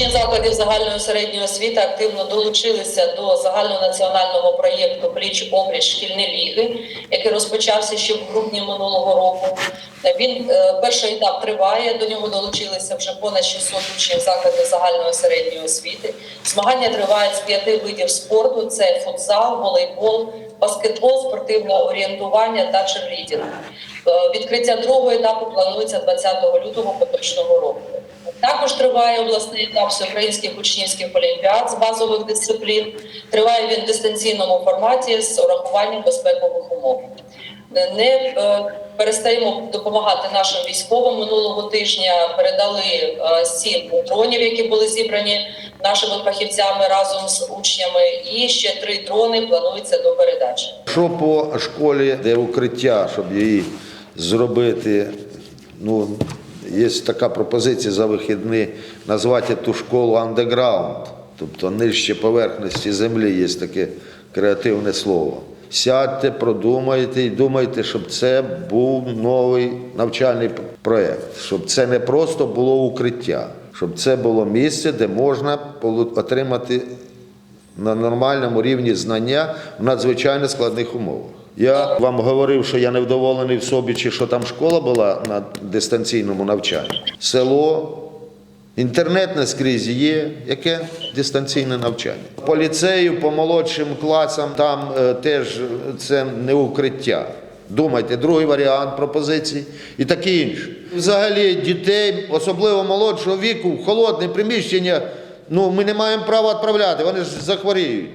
Учні закладів загальної середньої освіти активно долучилися до загальнонаціонального проєкту Пліч обріч шкільні ліги, який розпочався ще в грудні минулого року. Він е, перший етап триває. До нього долучилися вже понад 600 учнів закладів загальної середньої освіти. Змагання тривають з п'яти видів спорту: це футзал, волейбол, баскетбол, спортивне орієнтування та черлідінг. Е, Відкриття другого етапу планується 20 лютого поточного року. Також триває обласний етап всеукраїнських учнівських олімпіад з базових дисциплін. Триває він в дистанційному форматі з урахуванням безпекових умов. Не е, перестаємо допомагати нашим військовим минулого тижня. Передали е, сім дронів, які були зібрані нашими фахівцями разом з учнями, і ще три дрони планується до передачі. Що по школі, де укриття, щоб її зробити, ну, є така пропозиція за вихідні назвати ту школу андеграунд, тобто нижче поверхності землі є таке креативне слово. Сядьте, продумайте і думайте, щоб це був новий навчальний проєкт, щоб це не просто було укриття, щоб це було місце, де можна отримати на нормальному рівні знання в надзвичайно складних умовах. Я вам говорив, що я невдоволений в собі, чи що там школа була на дистанційному навчанні. Село, інтернет не скрізь є, яке дистанційне навчання. По ліцею, по молодшим класам там е, теж це не укриття. Думайте, другий варіант пропозицій і таке інше. Взагалі дітей, особливо молодшого віку, в холодне приміщення, ну ми не маємо права відправляти, вони ж захворіють.